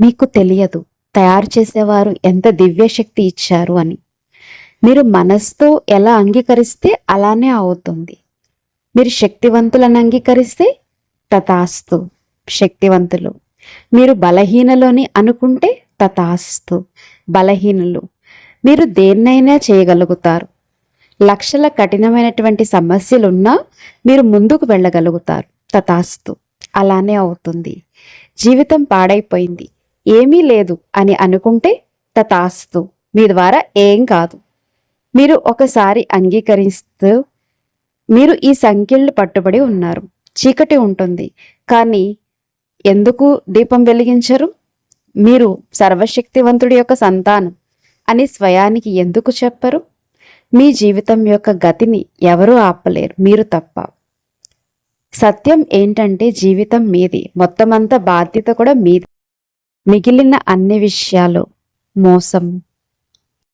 మీకు తెలియదు. తయారు చేసేవారు ఎంత దివ్య శక్తి ఇచ్చారు అని. మీరు మనస్తో ఎలా అంగీకరిస్తే అలానే అవుతుంది. మీరు శక్తివంతులను అంగీకరిస్తే తథాస్తు శక్తివంతులు. మీరు బలహీనలోని అనుకుంటే తథాస్తు బలహీనులు. మీరు దేన్నైనా చేయగలుగుతారు. లక్షల కఠినమైనటువంటి సమస్యలున్నా మీరు ముందుకు వెళ్ళగలుగుతారు. తథాస్తు. అలానే అవుతుంది. జీవితం పాడైపోయింది. ఏమీ లేదు అని అనుకుంటే తతాస్తు మీ ద్వారా ఏం కాదు. మీరు ఒకసారి అంగీకరిస్తూ మీరు ఈ సంఖ్యలు పట్టుబడి ఉన్నారు. చీకటి ఉంటుంది. కానీ ఎందుకు దీపం వెలిగించరు? మీరు సర్వశక్తివంతుడి యొక్క సంతానం అని స్వయానికి ఎందుకు చెప్పరు? మీ జీవితం యొక్క గతిని ఎవరూ ఆపలేరు. మీరు తప్ప. సత్యం ఏంటంటే జీవితం మీది. మొత్తమంతా బాధ్యత కూడా మీది. మిగిలిన అన్ని విషయాలు మోసం.